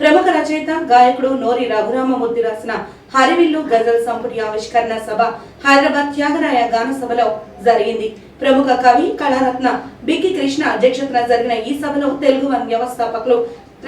ప్రముఖ రచయిత గాయకుడు నోరి రఘురామమూర్తి రాసిన హరివిల్లు గజల్ సంపుటి ఆవిష్కరణ సభ హైదరాబాద్ త్యాగరాయ గాన సభలో జరిగింది. ప్రముఖ కవి కళారత్న బిక్కి కృష్ణ అధ్యక్షతన జరిగిన ఈ సభలో తెలుగు వన్ వ్యవస్థాపకులు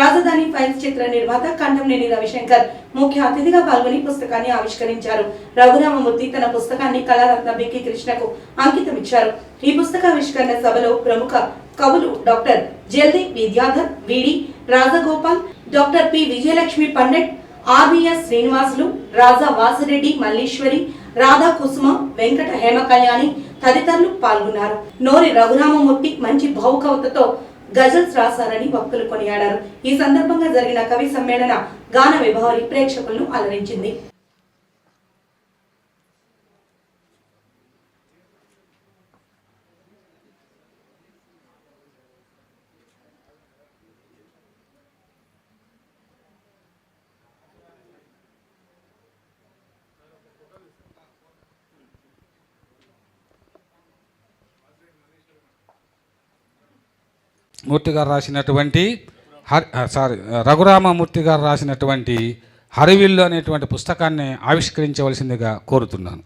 రాజధాని ఫైల్స్ చిత్ర నిర్మాత కంఠంనేని రవిశంకర్ ముఖ్య అతిథిగా పాల్గొని పుస్తకాన్ని ఆవిష్కరించారు. రఘురామమూర్తి తన పుస్తకాన్ని కళారత్న బిక్కి కృష్ణకు అంకితం ఇచ్చారు ఈ పుస్తకావిష్కరణ సభలో ప్రముఖ కవులు doctor Jaldi Vidyadhar VD Rajagopal doctor P Vijayalakshmi Pandit RVS Srinivasulu Raja Vasireddy Malleswari Radha Kusuma Venkata Hema Kalyani తదితరులు పాల్గొన్నారు. నోరి రఘురామమూర్తి మంచి భావుకవతతో గజల్స్ రాశారని భక్తులు కొనియాడారు. ఈ సందర్భంగా జరిగిన కవి సమ్మేళన గాన విభావరి ప్రేక్షకులను అలరించింది. మూర్తి గారు రాసినటువంటి హరి సారీ రఘురామమూర్తి గారు రాసినటువంటి హరివిల్లు అనేటువంటి పుస్తకాన్ని ఆవిష్కరించవలసిందిగా కోరుతున్నాను.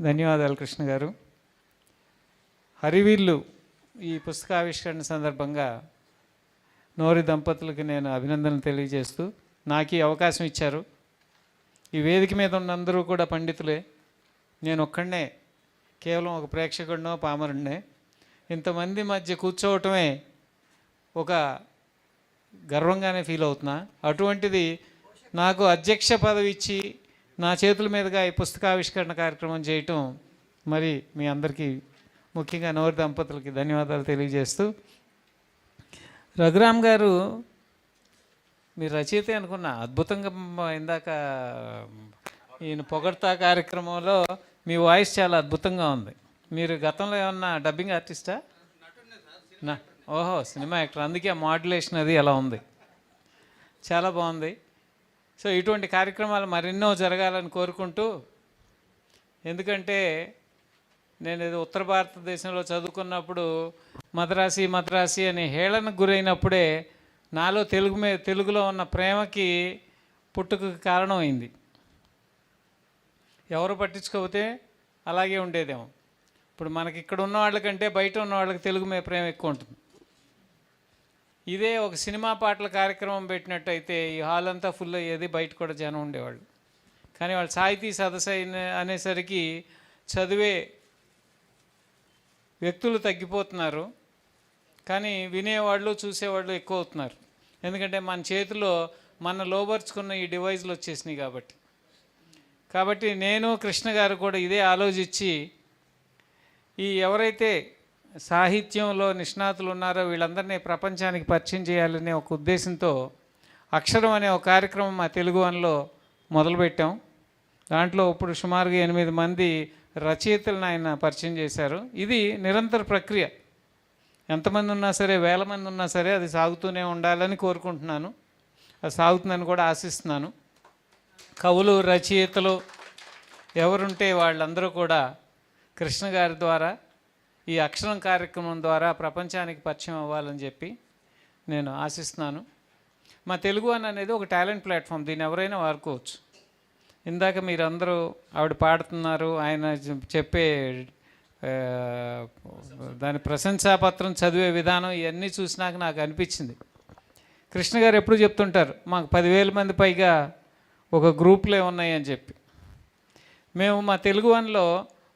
ధన్యవాదాలు కృష్ణ గారు. హరివీళ్ళు ఈ పుస్తకావిష్కరణ సందర్భంగా నోరి దంపతులకు నేను అభినందనలు తెలియజేస్తూ నాకు ఈ అవకాశం ఇచ్చారు. ఈ వేదిక మీద ఉన్న అందరూ కూడా పండితులే. నేను ఒక్కడనే కేవలం ఒక ప్రేక్షకుడినో పామరుడినే. ఇంతమంది మధ్య కూర్చోవటమే ఒక గర్వంగానే ఫీల్ అవుతున్నా. అటువంటిది నాకు అధ్యక్ష పదవి ఇచ్చి నా చేతుల మీదుగా ఈ పుస్తకావిష్కరణ కార్యక్రమం చేయటం మరి మీ అందరికీ ముఖ్యంగా నోరు దంపతులకి ధన్యవాదాలు తెలియజేస్తూ రఘురామ్ గారు మీరు రచయితే అనుకున్న అద్భుతంగా ఇందాక ఈయన పొగడ్తా కార్యక్రమంలో మీ వాయిస్ చాలా అద్భుతంగా ఉంది. మీరు గతంలో ఏమన్నా డబ్బింగ్ ఆర్టిస్టా? నా ఓహో సినిమా యాక్టర్. అందుకే ఆ మాడ్యులేషన్ అది ఎలా ఉంది. చాలా బాగుంది. సో ఇటువంటి కార్యక్రమాలు మరెన్నో జరగాలని కోరుకుంటూ ఎందుకంటే నేను ఏదో ఉత్తర భారతదేశంలో చదువుకున్నప్పుడు మద్రాసి మద్రాసి అనే హేళనకు గురైనప్పుడే నాలో తెలుగు మీద తెలుగులో ఉన్న ప్రేమకి పుట్టుకు కారణమైంది. ఎవరు పట్టించుకోకపోతే అలాగే ఉండేదేమో. ఇప్పుడు మనకి ఇక్కడ ఉన్న వాళ్ళకంటే బయట ఉన్న వాళ్ళకి తెలుగు మీద ప్రేమ ఎక్కువ ఉంటుంది. ఇదే ఒక సినిమా పాటల కార్యక్రమం పెట్టినట్టయితే ఈ హాల్ అంతా ఫుల్ అయ్యేది బయట కూడా జనం ఉండేవాళ్ళు. కానీ వాళ్ళు సాహితీ సదస్సు అయిన అనేసరికి చదివే వ్యక్తులు తగ్గిపోతున్నారు. కానీ వినేవాళ్ళు చూసేవాళ్ళు ఎక్కువ అవుతున్నారు. ఎందుకంటే మన చేతిలో మన లోబర్చుకున్న ఈ డివైజ్లు వచ్చేసినాయి కాబట్టి. కాబట్టి నేను కృష్ణ గారు కూడా ఇదే ఆలోచించి ఈ ఎవరైతే సాహిత్యంలో నిష్ణాతులు ఉన్నారో వీళ్ళందరినీ ప్రపంచానికి పరిచయం చేయాలనే ఒక ఉద్దేశంతో అక్షరం అనే ఒక కార్యక్రమం మా తెలుగు వన్లో మొదలుపెట్టాం. దాంట్లో ఇప్పుడు సుమారుగా ఎనిమిది మంది రచయితలను ఆయన పరిచయం చేశారు. ఇది నిరంతర ప్రక్రియ. ఎంతమంది ఉన్నా సరే వేల మంది ఉన్నా సరే అది సాగుతూనే ఉండాలని కోరుకుంటున్నాను. అది సాగుతుందని కూడా ఆశిస్తున్నాను. కవులు రచయితలు ఎవరుంటే వాళ్ళందరూ కూడా కృష్ణ గారి ద్వారా ఈ అక్షరం కార్యక్రమం ద్వారా ప్రపంచానికి పరిచయం అవ్వాలని చెప్పి నేను ఆశిస్తున్నాను. మా తెలుగు అని అనేది ఒక టాలెంట్ ప్లాట్ఫామ్ దీన్ని ఎవరైనా వాడుకోవచ్చు. ఇందాక మీరందరూ ఆవిడ పాడుతున్నారు ఆయన చెప్పే దాని ప్రశంసాపత్రం చదివే విధానం ఇవన్నీ చూసినాక నాకు అనిపించింది. కృష్ణ గారు ఎప్పుడు చెప్తుంటారు మాకు పదివేల మంది పైగా ఒక గ్రూప్లే ఉన్నాయని చెప్పి. మేము మా తెలుగు వన్లో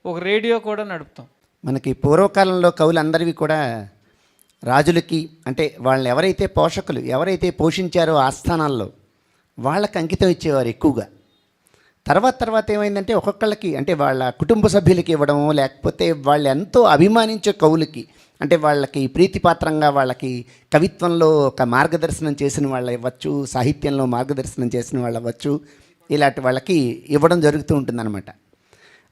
ఒక రేడియో కూడా నడుపుతాం. మనకి పూర్వకాలంలో కవులందరివి కూడా రాజులకి అంటే వాళ్ళని ఎవరైతే పోషకులు ఎవరైతే పోషించారో ఆస్థానాల్లో వాళ్ళకి అంకితం ఇచ్చేవారు ఎక్కువగా. తర్వాత తర్వాత ఏమైందంటే ఒక్కొక్కళ్ళకి అంటే వాళ్ళ కుటుంబ సభ్యులకి ఇవ్వడం లేకపోతే వాళ్ళు ఎంతో అభిమానించే కవులకి అంటే వాళ్ళకి ప్రీతిపాత్రంగా వాళ్ళకి కవిత్వంలో ఒక మార్గదర్శనం చేసిన వాళ్ళు ఇవ్వచ్చు సాహిత్యంలో మార్గదర్శనం చేసిన వాళ్ళు అవ్వచ్చు ఇలాంటి వాళ్ళకి ఇవ్వడం జరుగుతూ ఉంటుందన్నమాట.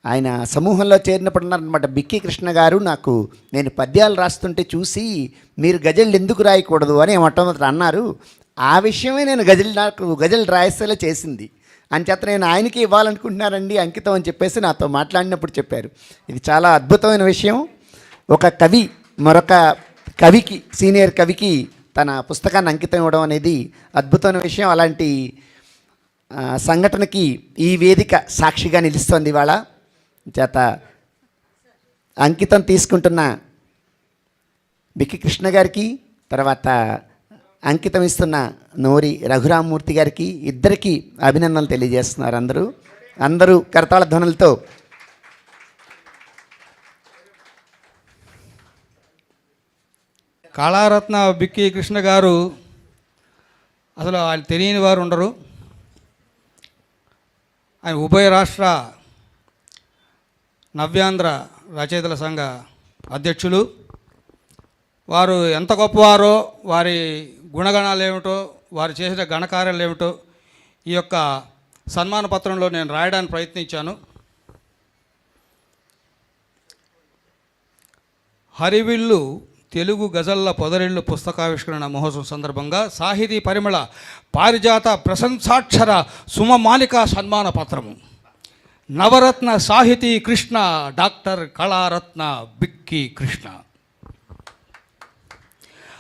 ఆయన సమూహంలో చేరినప్పుడు అన్నారనమాట బిక్కి కృష్ణ గారు నాకు నేను పద్యాలు రాస్తుంటే చూసి మీరు గజళ్ళు ఎందుకు రాయకూడదు? అని మొట్టమొదటి అన్నారు. ఆ విషయమే నేను గజల్ నాకు గజలు రాయసేలా చేసింది. అంచేత నేను ఆయనకి ఇవ్వాలనుకుంటున్నానండి అంకితం అని చెప్పేసి నాతో మాట్లాడినప్పుడు చెప్పారు. ఇది చాలా అద్భుతమైన విషయం. ఒక కవి మరొక కవికి సీనియర్ కవికి తన పుస్తకాన్ని అంకితం ఇవ్వడం అనేది అద్భుతమైన విషయం. అలాంటి సంఘటనకి ఈ వేదిక సాక్షిగా నిలుస్తోంది ఇవాళ. చేత అంకితం తీసుకుంటున్న బిక్కి కృష్ణ గారికి తర్వాత అంకితం ఇస్తున్న నోరి రఘురామమూర్తి గారికి ఇద్దరికీ అభినందనలు తెలియజేస్తున్నారు అందరూ. అందరూ కరతాళ ధ్వనులతో. కళారత్న బిక్కి కృష్ణ గారు అసలు ఆయన తెలియని వారు ఉండరు. ఆయన ఉభయ రాష్ట్ర నవ్యాంధ్ర రచయితల సంఘ అధ్యక్షులు. వారు ఎంత గొప్పవారో వారి గుణగణాలు ఏమిటో వారు చేసిన ఘనకార్యాలు ఏమిటో ఈ యొక్క సన్మాన పత్రంలో నేను రాయడానికి ప్రయత్నించాను. హరివిల్లు తెలుగు గజల్ల పొదరిల్లు పుస్తకావిష్కరణ మహోత్సవం సందర్భంగా సాహితీ పరిమళ పారిజాత ప్రశంసాక్షర సుమమాలిక సన్మాన పత్రము. నవరత్న సాహితీ కృష్ణ డాక్టర్ కళారత్న బిక్కి కృష్ణ.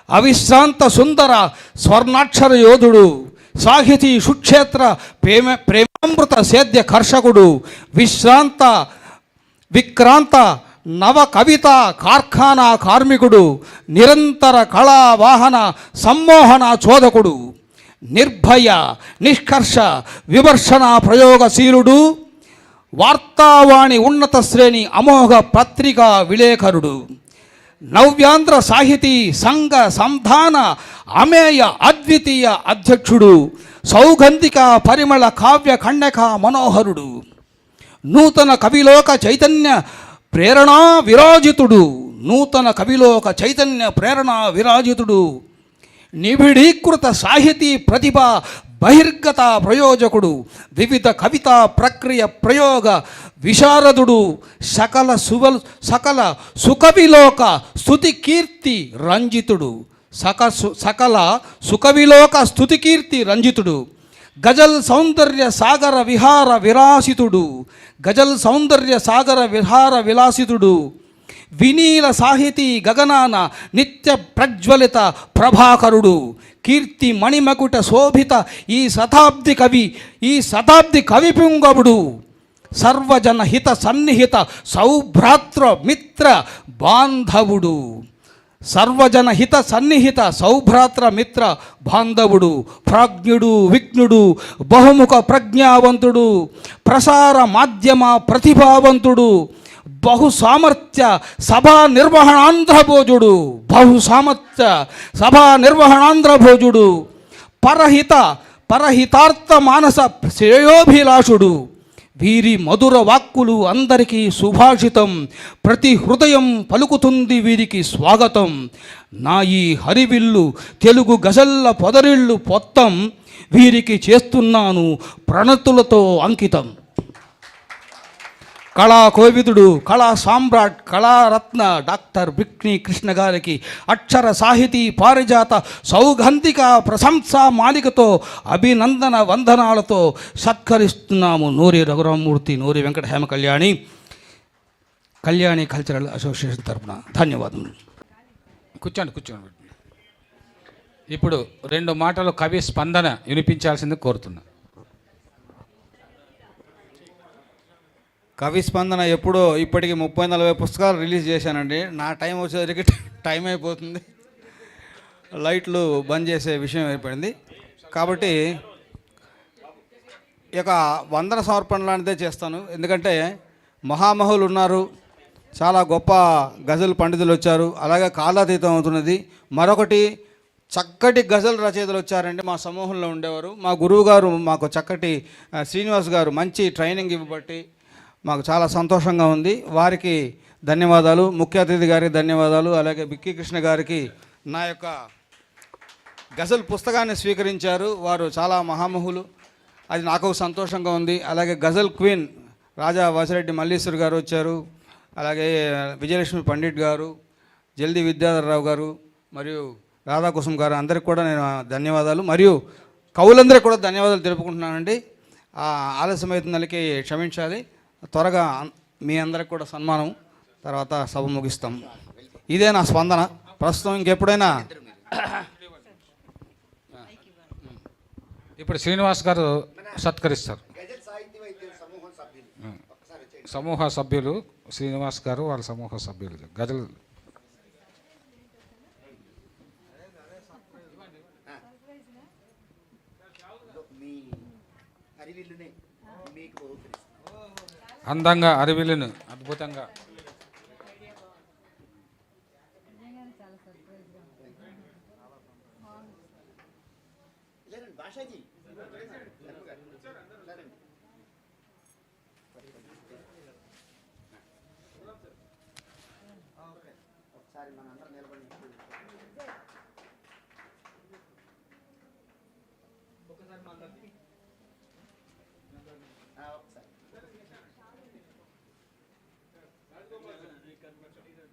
అవిశ్రాంత సుందర స్వర్ణాక్షర యోధుడు సాహితీ సుక్షేత్ర ప్రేమ ప్రేమామృత సేద్య కర్షకుడు విశ్రాంత విక్రాంత నవ కవిత కార్ఖానా కార్మికుడు నిరంతర కళావాహన సమ్మోహన చోదకుడు నిర్భయ నిష్కర్ష విమర్శన ప్రయోగశీలుడు వార్తావాణి ఉన్నత శ్రేణి అమోఘ పత్రికా విలేకరుడు. నవ్యాంధ్ర సాహితీ సంఘ సంధాన అమేయ అద్వితీయ అధ్యక్షుడు. సౌగంధిక పరిమళ కావ్య ఖండక మనోహరుడు. నూతన కవిలోక చైతన్య ప్రేరణా విరాజితుడు. నూతన కవిలోక చైతన్య ప్రేరణా విరాజితుడు. నిబిడీకృత సాహితీ ప్రతిభ బహిర్గత ప్రయోజకుడు వివిధ కవితా ప్రక్రియ ప్రయోగ విశారదుడు సకల సువల్ సకల సుఖవిలోక స్థుతి కీర్తి రంజితుడు. సక సు- సకల సుఖవిలోక స్థుతి కీర్తి రంజితుడు. గజల్ సౌందర్య సాగర విహార విలాసితుడు గజల్ సౌందర్య సాగర విహార విలాసితుడు. వినీల సాహితీ గగనాన నిత్య ప్రజ్వలిత ప్రభాకరుడు కీర్తి మణిమకుట శోభిత ఈ శతాబ్ది కవి ఈ శతాబ్ది కవిపుంగవుడు సర్వజన హిత సన్నిహిత సౌభ్రాత్ర మిత్ర బాంధవుడు. సర్వజన హిత సన్నిహిత సౌభ్రాత్ర మిత్ర బాంధవుడు ప్రాజ్ఞుడు విఘ్నుడు బహుముఖ ప్రజ్ఞావంతుడు ప్రసార మాధ్యమ ప్రతిభావంతుడు బహు సామర్థ్య సభా నిర్వహణాంధ్రభోజుడు. బహు సామర్థ్య సభా నిర్వహణాంధ్రభోజుడు. పరహిత పరహితార్థ మానస శ్రేయోభిలాషుడు. వీరి మధుర వాక్కులు అందరికీ సుభాషితం. ప్రతి హృదయం పలుకుతుంది వీరికి స్వాగతం. నా ఈ హరివిల్లు తెలుగు గజల్ల పొదరిళ్ళు పొత్తం. వీరికి చేస్తున్నాను ప్రణతులతో అంకితం. కళా కోవిదుడు కళా సామ్రాట్ కళారత్న డాక్టర్ బిక్ని కృష్ణ గారికి అక్షర సాహితీ పారిజాత సౌగంధిక ప్రశంసా మాలికతో అభినందన వందనాలతో సత్కరిస్తున్నాము నూరి రఘురామమూర్తి నూరి వెంకట హేమ కళ్యాణి. కళ్యాణి కల్చరల్ అసోసియేషన్ తరఫున ధన్యవాదములు. కూర్చోండి కూర్చోండి. ఇప్పుడు రెండు మాటలు కవి స్పందన వినిపించాల్సింది కోరుతున్నా. కవి స్పందన ఎప్పుడో ఇప్పటికి ముప్పై నలభై పుస్తకాలు రిలీజ్ చేశానండి. నా టైం వచ్చేసరికి టైం అయిపోతుంది. లైట్లు బంద్ చేసే విషయం అయిపోయింది కాబట్టి ఇక వందన సమర్పణ లాంటిదే చేస్తాను. ఎందుకంటే మహామహులు ఉన్నారు. చాలా గొప్ప గజల్ పండితులు వచ్చారు. అలాగే కాలాతీతం అవుతున్నది. మరొకటి చక్కటి గజల్ రచయితలు వచ్చారండి. మా సమూహంలో ఉండేవారు. మా గురువు గారు మాకు చక్కటి శ్రీనివాస్ గారు మంచి ట్రైనింగ్ ఇవ్వబట్టి మాకు చాలా సంతోషంగా ఉంది. వారికి ధన్యవాదాలు. ముఖ్య అతిథి గారికి ధన్యవాదాలు. అలాగే బిక్కి కృష్ణ గారికి నా యొక్క గజల్ పుస్తకాన్ని స్వీకరించారు. వారు చాలా మహామహులు. అది నాకు సంతోషంగా ఉంది. అలాగే గజల్ క్వీన్ రాజా వాసిరెడ్డి మల్లీశ్వర్ గారు వచ్చారు. అలాగే విజయలక్ష్మి పండిట్ గారు జల్దీ విద్యాధరరావు గారు మరియు రాధాకుసుమ్ గారు అందరికి కూడా నేను ధన్యవాదాలు. మరియు కవులందరికీ కూడా ధన్యవాదాలు తెలుపుకుంటున్నానండి. ఆలస్యం ఆలస్యమవుతుందనికి క్షమించాలి. త్వరగా మీ అందరికి కూడా సన్మానం. తర్వాత సభ ముగిస్తాం. ఇదే నా స్పందన. ప్రస్తుతం ఇంకెప్పుడైనా ఇప్పుడు శ్రీనివాస్ గారు సత్కరిస్తారు. సమూహ సభ్యులు శ్రీనివాస్ గారు వాళ్ళ సమూహ సభ్యులు. గజల్ అందంగా అరవిలను అద్భుతంగా. ఒకసారి